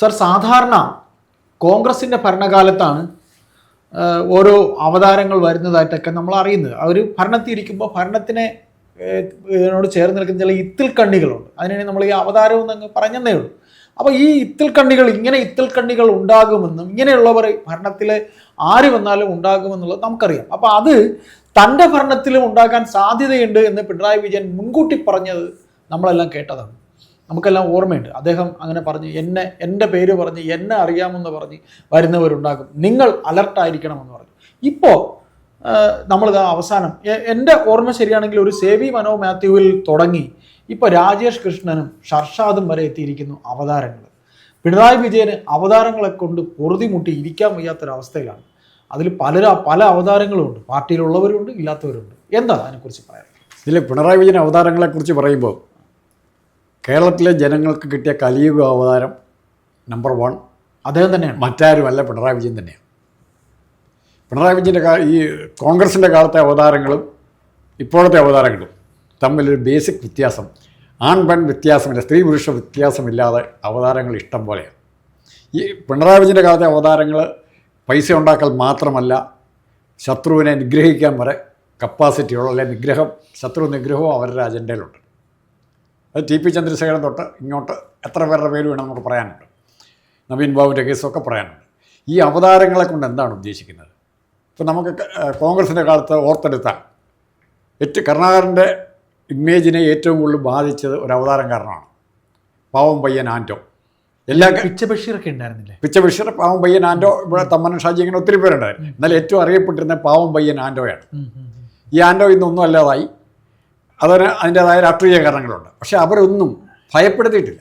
Sir സാധാരണ കോൺഗ്രസിന്റെ ഭരണകാലത്താണ് ഓരോ അവതാരങ്ങൾ വരുന്നതായിട്ടൊക്കെ നമ്മൾ അറിയുന്നത്. അവർ ഭരണത്തിൽ ഇരിക്കുമ്പോൾ ഭരണത്തിനെ ഇതിനോട് ചേർന്ന് നിൽക്കുന്ന ചില ഇത്തിൽ കണ്ണികളുണ്ട്. അതിനാണ് നമ്മൾ ഈ അവതാരം എന്നങ്ങ് പറഞ്ഞതേ ഉള്ളൂ. അപ്പോൾ ഈ ഇത്തിൽ കണ്ണികൾ ഇങ്ങനെ ഇത്തിൽ കണ്ണികൾ ഉണ്ടാകുമെന്നും ഇങ്ങനെയുള്ളവർ ഭരണത്തിൽ ആര് വന്നാലും ഉണ്ടാകുമെന്നുള്ളത് നമുക്കറിയാം. അപ്പോൾ അത് തന്റെ ഭരണത്തിലും ഉണ്ടാകാൻ സാധ്യതയുണ്ട് എന്ന് പിണറായി വിജയൻ മുൻകൂട്ടി പറഞ്ഞത് നമ്മളെല്ലാം കേട്ടതാണ്. നമുക്കെല്ലാം ഓർമ്മയുണ്ട്. അദ്ദേഹം അങ്ങനെ പറഞ്ഞ് എന്നെ എന്റെ പേര് പറഞ്ഞ് എന്നെ അറിയാമെന്ന് പറഞ്ഞ് വരുന്നവരുണ്ടാകും. നിങ്ങൾ അലർട്ടായിരിക്കണമെന്ന് പറഞ്ഞു. ഇപ്പോൾ നമ്മളിത് അവസാനം എന്റെ ഓർമ്മ ശരിയാണെങ്കിൽ ഒരു സേവി മനോ മാത്യുവിൽ തുടങ്ങി. ഇപ്പോൾ രാജേഷ് കൃഷ്ണനും ഷർഷാദും വരെ എത്തിയിരിക്കുന്നു അവതാരങ്ങൾ. പിണറായി വിജയന് അവതാരങ്ങളെ കൊണ്ട് പൊറുതിമുട്ടി ഇരിക്കാൻ വയ്യാത്തൊരവസ്ഥയിലാണ്. അതിൽ പല പല അവതാരങ്ങളും ഉണ്ട്. പാർട്ടിയിലുള്ളവരുണ്ട് ഇല്ലാത്തവരുണ്ട്. എന്താ അതിനെക്കുറിച്ച് പറയാൻ ഇതിൽ പിണറായി വിജയൻ അവതാരങ്ങളെക്കുറിച്ച് പറയുമ്പോൾ കേരളത്തിലെ ജനങ്ങൾക്ക് കിട്ടിയ കലിയുഗ അവതാരം നമ്പർ വൺ അദ്ദേഹം തന്നെയാണ്. മറ്റാരുമല്ല പിണറായി വിജയൻ തന്നെയാണ്. പിണറായി വിജയന്റെ കാ ഈ കോൺഗ്രസിന്റെ കാലത്തെ അവതാരങ്ങളും ഇപ്പോഴത്തെ അവതാരങ്ങളും തമ്മിലൊരു ബേസിക് വ്യത്യാസം. ആൺ പെൺ വ്യത്യാസമില്ല സ്ത്രീ പുരുഷ വ്യത്യാസമില്ലാതെ അവതാരങ്ങൾ ഇഷ്ടം പോലെയാണ്. ഈ പിണറായി വിജയന്റെ കാലത്തെ അവതാരങ്ങൾ പൈസ ഉണ്ടാക്കൽ മാത്രമല്ല ശത്രുവിനെ നിഗ്രഹിക്കാൻ വരെ കപ്പാസിറ്റിയുള്ള അല്ലെങ്കിൽ നിഗ്രഹം ശത്രു നിഗ്രഹവും അവരുടെ അജണ്ടയിലുണ്ട് അത് ടി പി ചന്ദ്രശേഖരൻ തൊട്ട് ഇങ്ങോട്ട് എത്ര പേരുടെ പേര് വേണം നമുക്ക് പറയാനുണ്ട്. നവീൻ ബാബുവിന്റെ കേസൊക്കെ പറയാനുണ്ട്. ഈ അവതാരങ്ങളെ കൊണ്ട് എന്താണ് ഉദ്ദേശിക്കുന്നത്? ഇപ്പം നമുക്ക് കോൺഗ്രസിന്റെ കാലത്ത് ഓർത്തെടുത്താൽ ഏറ്റവും കരുണാകരന്റെ ഇമേജിനെ ഏറ്റവും കൂടുതൽ ബാധിച്ചത് ഒരു അവതാരം കാരണമാണ് പാവം പയ്യൻ ആന്റോ എല്ലാ പിച്ചബഷീറൊക്കെ പിച്ച ബഷീറൊക്കെ ഉണ്ടായിരുന്നില്ലേ? പിച്ച ബഷീർ പാവം പയ്യൻ ആന്റോ ഇവിടെ തമ്മൻ ഷാജി ഇങ്ങനെ ഒത്തിരി പേരുണ്ടായിരുന്നു. എന്നാൽ ഏറ്റവും അറിയപ്പെട്ടിരുന്ന പാവം പയ്യൻ ആന്റോയാണ്. ഈ ആന്റോ ഇന്നൊന്നും അല്ലാതായി. അതിന് അതിന്റേതായ രാഷ്ട്രീയ കാരണങ്ങളുണ്ട്. പക്ഷേ അവരൊന്നും ഭയപ്പെടുത്തിയിട്ടില്ല.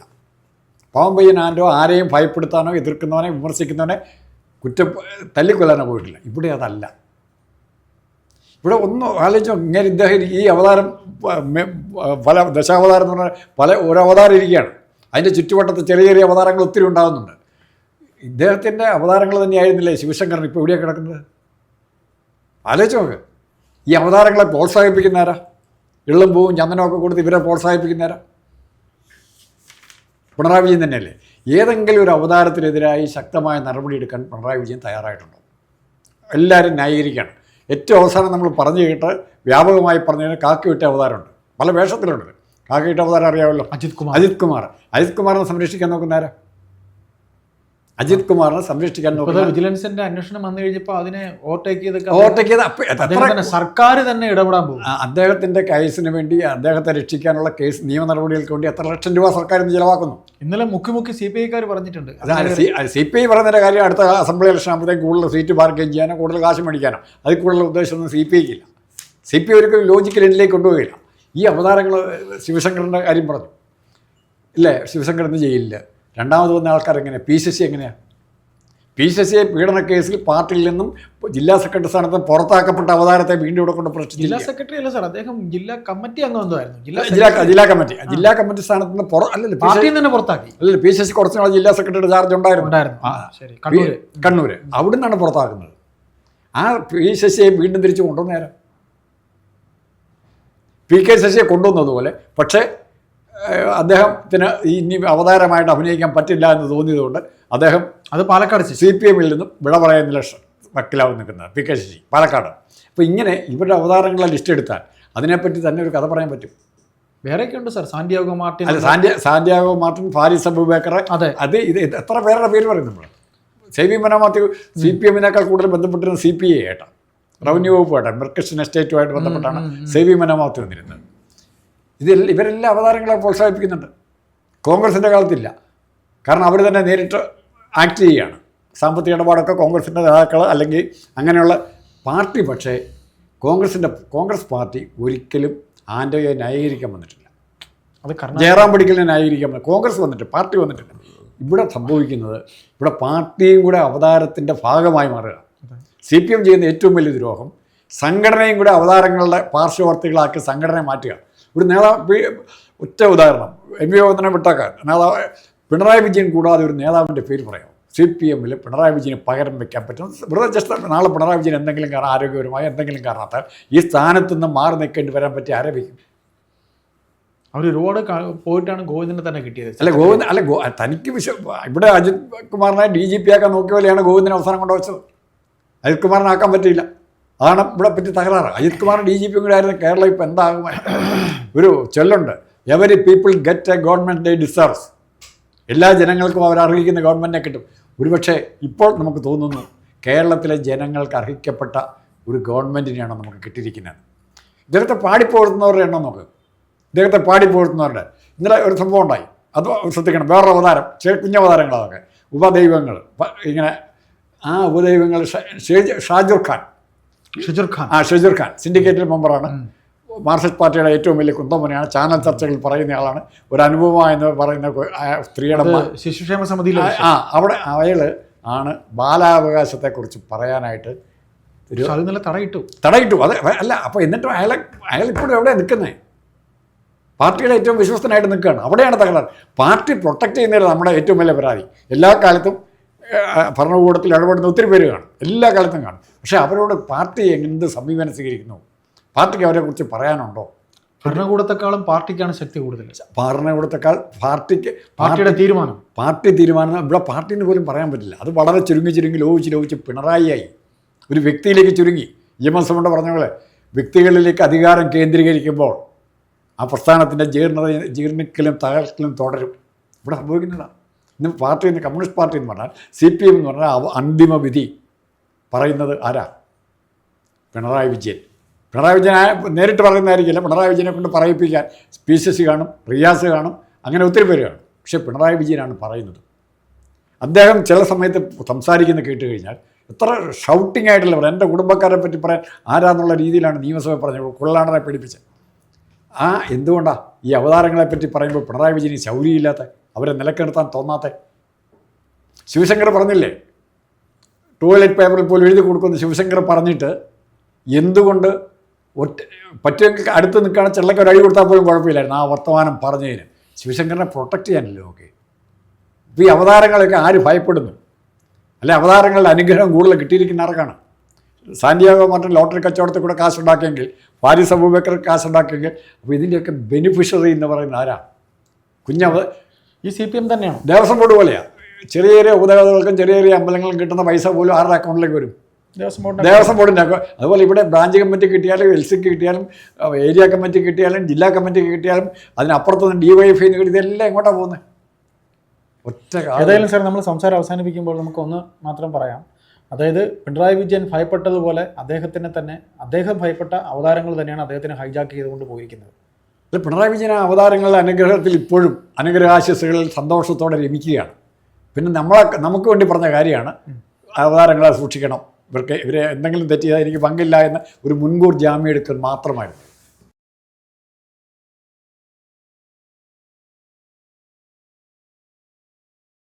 പാവം പയ്യൻ ആൻഡോ ആരെയും ഭയപ്പെടുത്താനോ എതിർക്കുന്നവനെ വിമർശിക്കുന്നവനെ കുറ്റ തല്ലിക്കൊല്ലാനോ പോയിട്ടില്ല. ഇവിടെ അതല്ല. ഇവിടെ ഒന്ന് ആലോചിച്ചോ ഇങ്ങനെ ഇദ്ദേഹം ഈ അവതാരം പല ദശാവതാരം എന്ന് പറഞ്ഞാൽ പല ഒരു അവതാരം ഇരിക്കുകയാണ്. അതിന്റെ ചുറ്റുവട്ടത്ത് ചെറിയ ചെറിയ അവതാരങ്ങൾ ഒത്തിരി ഉണ്ടാകുന്നുണ്ട്. ഇദ്ദേഹത്തിന്റെ അവതാരങ്ങൾ തന്നെയായിരുന്നില്ലേ ശിവശങ്കരൻ ഇപ്പോൾ എവിടെയാണ് കിടക്കുന്നത്? ആലോചിച്ച് നോക്ക്. ഈ അവതാരങ്ങളെ പ്രോത്സാഹിപ്പിക്കുന്നവരാ ഇള്ളും പൂവും ചന്ദനമൊക്കെ കൊടുത്ത് ഇവരെ പ്രോത്സാഹിപ്പിക്കുന്നേരം. പിണറായി വിജയൻ തന്നെയല്ലേ? ഏതെങ്കിലും ഒരു അവതാരത്തിനെതിരായി ശക്തമായ നടപടി എടുക്കാൻ പിണറായി വിജയൻ തയ്യാറായിട്ടുണ്ടോ. എല്ലാവരും ന്യായീകരിക്കുകയാണ് ഏറ്റവും അവസാനം നമ്മൾ പറഞ്ഞു കേട്ട് വ്യാപകമായി പറഞ്ഞതിന് കാക്കി വിട്ട അവതാരമുണ്ട്. പല വേഷത്തിലുണ്ട് കാക്കി വിട്ട അവതാരം അറിയാമല്ലോ? അജിത് കുമാർ. അജിത് കുമാർ. അജിത് കുമാറിനെ സംരക്ഷിക്കാൻ നോക്കുന്നവരാ? അജിത് കുമാറിനെ സംരക്ഷിക്കാൻ നോക്കുന്നത് നോക്കുന്ന വിജിലൻസിന്റെ അന്വേഷണം വന്നു കഴിഞ്ഞപ്പോൾ അതിനെ ഓവർടേക്ക് ചെയ്തൊക്കെ ഓവർടേക്ക് ചെയ്ത് സർക്കാർ തന്നെ ഇടപെടാൻ പോകും. അദ്ദേഹത്തിന്റെ കേസിന് വേണ്ടി അദ്ദേഹത്തെ രക്ഷിക്കാനുള്ള കേസ് നിയമ നടപടികൾക്ക് വേണ്ടി എത്ര ലക്ഷം രൂപ സർക്കാർ ഇന്ന് ചിലവാക്കുന്നു? ഇന്നലെ മുഖ്യ മുഖ്യ സി പി ഐക്കാർ പറഞ്ഞിട്ടുണ്ട്. സി പി ഐ പറയുന്നതിന്റെ കാര്യം അടുത്ത അസംബ്ലി ഇലക്ഷൻ ആകുമ്പോഴത്തേക്ക് കൂടുതൽ സീറ്റ് ബാർഗെയിൻ ചെയ്യാനോ കൂടുതൽ കാശ് മേടിക്കാനോ. അതിൽ കൂടുതൽ ഉദ്ദേശമൊന്നും സി പി ഐക്കില്ല സി പി ഐ ഒരിക്കലും ലോജിക്കൽ എൻഡിലേക്ക് കൊണ്ടുപോയില്ല. ഈ അവതാരങ്ങൾ ശിവശങ്കറിന്റെ കാര്യം പറഞ്ഞു. ഇല്ലേ? ശിവശങ്കർ ഇന്ന് ജയിലില്ല രണ്ടാമത് വന്ന ആൾക്കാർ എങ്ങനെയാണ് പി ശശി എങ്ങനെയാണ് പി ശശിയെ പീഡന കേസിൽ പാർട്ടിയിൽ നിന്നും ജില്ലാ സെക്രട്ടറി സ്ഥാനത്ത് പുറത്താക്കപ്പെട്ട അവതാരത്തെ വീണ്ടും ഇവിടെ കൊണ്ട് പ്രശ്നം ജില്ലാ സെക്രട്ടറി അല്ല സാർ അദ്ദേഹം ജില്ലാ കമ്മിറ്റി അംഗമായിരുന്നു ജില്ലാ ജില്ലാ കമ്മിറ്റി. ജില്ലാ കമ്മിറ്റി സ്ഥാനത്ത് നിന്ന് പുറ അല്ലല്ല പാർട്ടിയിൽ തന്നെ പുറത്താക്കി. അല്ലല്ലോ പി ശശി കുറച്ച് നാൾ ജില്ലാ സെക്രട്ടറിയുടെ ചാർജ് ഉണ്ടായിരുന്നു. കണ്ണൂര്. അവിടെ നിന്നാണ് പുറത്താക്കുന്നത്. ആ പി ശശിയെ വീണ്ടും തിരിച്ച് കൊണ്ടുവന്നേരം പി കെ ശശിയെ കൊണ്ടുവന്നതുപോലെ പക്ഷേ അദ്ദേഹത്തിന് ഇനി അവതാരമായിട്ട് അഭിനയിക്കാൻ പറ്റില്ല എന്ന് തോന്നിയതുകൊണ്ട് അദ്ദേഹം അത് പാലക്കാട് സി പി എമ്മിൽ നിന്നും വിട പറയുന്ന വക്കിലാവും നിൽക്കുന്നത് പി കെ ശശി പാലക്കാട്. അപ്പോൾ ഇങ്ങനെ ഇവരുടെ അവതാരങ്ങളെ ലിസ്റ്റ് എടുത്താൽ അതിനെപ്പറ്റി തന്നെ ഒരു കഥ പറയാൻ പറ്റും. വേറെയൊക്കെ ഉണ്ട് സാർ. സാന്റിയാഗോ മാർട്ടിൻ അല്ല സാന്ത്യ സാന്റിയാഗോ മാർട്ടിൻ ഫാരിസ് അബൂബേക്കർ അതെ. അത് ഇത് എത്ര പേരുടെ പേര് പറയും നമ്മൾ സേവി മനോമാത്യു സി പി എമ്മിനേക്കാൾ കൂടുതൽ ബന്ധപ്പെട്ടിരുന്ന സി പി ഐ ആയിട്ടാണ്. റവന്യൂ വകുപ്പായിട്ടാണ് മെർക്കഷൻ എസ്റ്റേറ്റുമായിട്ട് ബന്ധപ്പെട്ടാണ് സേവി മനോമാത്യു വന്നിരുന്നത്. ഇതിൽ ഇവരെല്ലാം അവതാരങ്ങളെ പ്രോത്സാഹിപ്പിക്കുന്നുണ്ട്. കോൺഗ്രസിന്റെ കാലത്തില്ല. കാരണം അവർ തന്നെ നേരിട്ട് ആക്ട് ചെയ്യുകയാണ്. സാമ്പത്തിക ഇടപാടൊക്കെ കോൺഗ്രസിന്റെ നേതാക്കൾ അല്ലെങ്കിൽ അങ്ങനെയുള്ള പാർട്ടി പക്ഷേ കോൺഗ്രസിന്റെ കോൺഗ്രസ് പാർട്ടി ഒരിക്കലും ആന്റോയെ ന്യായീകരിക്കാൻ വന്നിട്ടില്ല. അത് ജയറാം പിടിക്കലിനെ ന്യായീകരിക്കാൻ കോൺഗ്രസ് വന്നിട്ട് പാർട്ടി വന്നിട്ടില്ല. ഇവിടെ സംഭവിക്കുന്നത് ഇവിടെ പാർട്ടിയും കൂടെ അവതാരത്തിന്റെ ഭാഗമായി മാറുക. സി പി എം ചെയ്യുന്ന ഏറ്റവും വലിയ ദ്രോഹം സംഘടനയും കൂടെ അവതാരങ്ങളുടെ പാർശ്വവർത്തികളാക്കി സംഘടനയെ മാറ്റുക. ഒരു നേതാവ് ഒറ്റ ഉദാഹരണം എം വി ഗോവിന്ദനെ വിട്ടാക്കാൻ. നേതാവ് പിണറായി വിജയൻ കൂടാതെ ഒരു നേതാവിന്റെ പേര് പറയാം സി പി എമ്മിൽ പിണറായി വിജയന് പകരം വെക്കാൻ പറ്റും. വെറുതെ ജസ്റ്റ് നാളെ പിണറായി വിജയൻ എന്തെങ്കിലും കാരണം ആരോഗ്യപരമായ എന്തെങ്കിലും കാരണത്താൽ ഈ സ്ഥാനത്ത് നിന്ന് മാറി നിൽക്കേണ്ടി വരാൻ പറ്റി ആരംഭിക്കും അവർ ഒരുപാട് പോയിട്ടാണ് ഗോവിന്ദനെ തന്നെ കിട്ടിയത്. അല്ല ഗോവിന്ദ അല്ല ഗോ തനിക്ക് വിശ്വ ഇവിടെ അജിത് കുമാറിനെ ഡി ജി പി ആക്കാൻ നോക്കിയ പോലെയാണ് ഗോവിന്ദനെ അവസാനം കൊണ്ടുവച്ചത്. അജിത് കുമാറിനെ ആക്കാൻ പറ്റിയില്ല. അതാണ് ഇവിടെ പറ്റി തകരാറ്. Ajith Kumar D G P കൂടെ ആയിരുന്നു കേരളം ഇപ്പം എന്താകും? ഒരു ചൊല്ലുണ്ട്. Every people get a government day deserves എല്ലാ ജനങ്ങൾക്കും അവർ അർഹിക്കുന്ന ഗവൺമെന്റിനെ കിട്ടും. ഒരുപക്ഷെ ഇപ്പോൾ നമുക്ക് തോന്നുന്നു കേരളത്തിലെ ജനങ്ങൾക്ക് അർഹിക്കപ്പെട്ട ഒരു ഗവൺമെന്റിനെയാണ് നമുക്ക് കിട്ടിയിരിക്കുന്നത്? ഇദ്ദേഹത്തെ പാടിപ്പോഴുത്തുന്നവരുടെ എണ്ണം നോക്ക്. ഇദ്ദേഹത്തെ പാടിപ്പോഴുത്തുന്നവരുടെ ഇന്നലെ ഒരു സംഭവം ഉണ്ടായി. അത് ശ്രദ്ധിക്കണം. വേറൊരു അവതാരം. കുഞ്ഞവതാരങ്ങളതൊക്കെ ഉപദൈവങ്ങൾ. ഇങ്ങനെ ആ ഉപദൈവങ്ങൾ ഷാജുർ ഖാൻ. ഷുജുർ ഖാൻ. ആ ഷജുർ ഖാൻ. സിൻഡിക്കേറ്റഡ് മെമ്പറാണ്. മാർക്സിസ്റ്റ് പാർട്ടിയുടെ ഏറ്റവും വലിയ കുന്തമുനയാണ്. ചാനൽ ചർച്ചകളിൽ പറയുന്ന ആളാണ്. ഒരു അനുഭവമായെന്ന് എന്ന് പറയുന്ന സ്ത്രീയുടെ ശിശുക്ഷേമ സമിതിയിൽ ആ, അവിടെ അയാൾ ആണ് ബാലാവകാശത്തെക്കുറിച്ച് പറയാനായിട്ട് ഒരു നല്ല തടയിട്ടു. തടയിട്ടു. അതെ അല്ല അപ്പോൾ എന്നിട്ടും അയാളെ അയാൾ ഇപ്പോഴും എവിടെ നിൽക്കുന്നത് പാർട്ടിയുടെ ഏറ്റവും വിശ്വസ്തനായിട്ട് നിൽക്കുകയാണ്. അവിടെയാണ് തകരാറ്. പാർട്ടി പ്രൊട്ടക്ട് ചെയ്യുന്നതിൽ നമ്മുടെ ഏറ്റവും വലിയ പരാതി. എല്ലാ കാലത്തും ഭരണകൂടത്തിൽ ഇടപെടുന്ന ഒത്തിരി പേര് കാണും. എല്ലാ കാലത്തും കാണും. പക്ഷേ അവരോട് പാർട്ടി എന്ത് സമീപനം സ്വീകരിക്കുന്നു? പാർട്ടിക്ക് അവരെക്കുറിച്ച് പറയാനുണ്ടോ? ഭരണകൂടത്തെക്കാളും പാർട്ടിക്കാണ് ശക്തി കൂടുതൽ. ഭരണകൂടത്തെക്കാൾ പാർട്ടിക്ക് പാർട്ടിയുടെ തീരുമാനം. പാർട്ടി തീരുമാനം ഇവിടെ പാർട്ടിന് പോലും പറയാൻ പറ്റില്ല. അത് വളരെ ചുരുങ്ങി ചുരുങ്ങി ലോപിച്ച് ലോപിച്ച് പിണറായിയായി. ഒരു വ്യക്തിയിലേക്ക് ചുരുങ്ങി. ഇ എം എസ് കൊണ്ട് പറഞ്ഞ പോലെ വ്യക്തികളിലേക്ക് അധികാരം കേന്ദ്രീകരിക്കുമ്പോൾ ആ പ്രസ്ഥാനത്തിന്റെ ജീർണത ജീർണിക്കലും തകർക്കലും തുടരും. ഇവിടെ സംഭവിക്കുന്നതാണ്. ഇന്ന് പാർട്ടി എന്ന് കമ്മ്യൂണിസ്റ്റ് പാർട്ടി എന്ന് പറഞ്ഞാൽ സി പി എം എന്ന് പറഞ്ഞാൽ അന്തിമ വിധി. പറയുന്നത് ആരാ? പിണറായി വിജയൻ. പിണറായി വിജയൻ നേരിട്ട് പറയുന്നതായിരിക്കില്ല. പിണറായി വിജയനെ കൊണ്ട് പറയിപ്പിക്കാൻ പി സി സി കാണും റിയാസ് കാണും അങ്ങനെ ഒത്തിരി പേര് കാണും. പക്ഷേ പിണറായി വിജയനാണ് പറയുന്നത്. അദ്ദേഹം ചില സമയത്ത് സംസാരിക്കുന്നത് കേട്ട് കഴിഞ്ഞാൽ എത്ര ഷൗട്ടിംഗ് ആയിട്ടുള്ള പറയാം എന്റെ കുടുംബക്കാരെ പറ്റി പറയാൻ ആരാന്നുള്ള രീതിയിലാണ് നിയമസഭ പറഞ്ഞത്. കൊള്ളാണറെ പിടിപ്പിച്ചത്. ആ എന്തുകൊണ്ടാണ് ഈ അവതാരങ്ങളെപ്പറ്റി പറയുമ്പോൾ പിണറായി വിജയന് ശൗര്യമില്ലാത്ത അവരെ നിലക്കെടുത്താൻ തോന്നാത്ത. ശിവശങ്കർ പറഞ്ഞില്ലേ? ടോയ്ലറ്റ് പേപ്പറിൽ പോലും എഴുതി കൊടുക്കുമെന്ന് ശിവശങ്കർ പറഞ്ഞിട്ട് എന്തുകൊണ്ട് ഒറ്റ പറ്റുമെങ്കിൽ അടുത്ത് നിൽക്കുകയാണ് ചെള്ളക്ക് ഒരു അഴി കൊടുത്താൽ പോലും കുഴപ്പമില്ലായിരുന്നു. ആ വർത്തമാനം പറഞ്ഞതിന്. ശിവശങ്കറിനെ പ്രൊട്ടക്റ്റ് ചെയ്യാനല്ലോ ഓക്കെ? ഇപ്പോൾ ഈ അവതാരങ്ങളൊക്കെ ആര് ഭയപ്പെടുന്നു? അല്ലെ അവതാരങ്ങളുടെ അനുഗ്രഹം കൂടുതൽ കിട്ടിയിരിക്കുന്ന ആർക്കാണ്? സാന്റിയാഗോ മാർട്ടിൻ ലോട്ടറി കച്ചവടത്തിൽ കൂടെ കാശുണ്ടാക്കിയെങ്കിൽ ഫാരിസ് അബൂബക്കർ കാശുണ്ടാക്കിയെങ്കിൽ അപ്പോൾ ഇതിന്റെയൊക്കെ ബെനിഫിഷ്യറി എന്ന് പറയുന്ന ആരാ? കുഞ്ഞവ ഈ സി പി എം തന്നെയാണ്? ദേവസ്വം ബോർഡ് പോലെയാ. ചെറിയ ചെറിയ ഉപദേവതകൾക്കും ചെറിയ ചെറിയ അമ്പലങ്ങളും കിട്ടുന്ന പൈസ പോലും ആരുടെ അക്കൗണ്ടിലേക്ക് വരും? ദേവസ്വം ബോർഡ് ദേവസ്വം ബോർഡിന്റെ അക്കൗണ്ട് അതുപോലെ ഇവിടെ ബ്രാഞ്ച് കമ്മിറ്റി കിട്ടിയാലും എൽ സിക്ക് കിട്ടിയാലും ഏരിയ കമ്മിറ്റി കിട്ടിയാലും ജില്ലാ കമ്മിറ്റി കിട്ടിയാലും അതിനപ്പുറത്ത് നിന്ന് ഡി വൈ എഫ് കിട്ടി ഇതെല്ലാം എങ്ങോട്ടാണ് പോകുന്നത് ഒറ്റ ഏതായാലും സാർ നമ്മൾ സംസാരം അവസാനിപ്പിക്കുമ്പോൾ നമുക്കൊന്ന് മാത്രം പറയാം. അതായത് പിണറായി വിജയൻ ഭയപ്പെട്ടതുപോലെ അദ്ദേഹത്തിനെ തന്നെ അദ്ദേഹം ഭയപ്പെട്ട അവതാരങ്ങൾ തന്നെയാണ് അദ്ദേഹത്തിന് ഹൈജാക്ക് ചെയ്തുകൊണ്ട് പോയിരിക്കുന്നത്. അല്ല പിണറായി വിജയൻ അവതാരങ്ങളുടെ അനുഗ്രഹത്തിൽ ഇപ്പോഴും അനുഗ്രഹാശിസുകളിൽ സന്തോഷത്തോടെ രമിക്കുകയാണ്. പിന്നെ നമ്മളെ നമുക്ക് വേണ്ടി പറഞ്ഞ കാര്യമാണ് അവതാരങ്ങളെ സൂക്ഷിക്കണം. ഇവർക്ക് ഇവരെ എന്തെങ്കിലും തെറ്റിയാൽ എനിക്ക് പങ്കില്ല എന്ന ഒരു മുൻകൂർ ജാമ്യം എടുക്കൽ മാത്രമായിരുന്നു.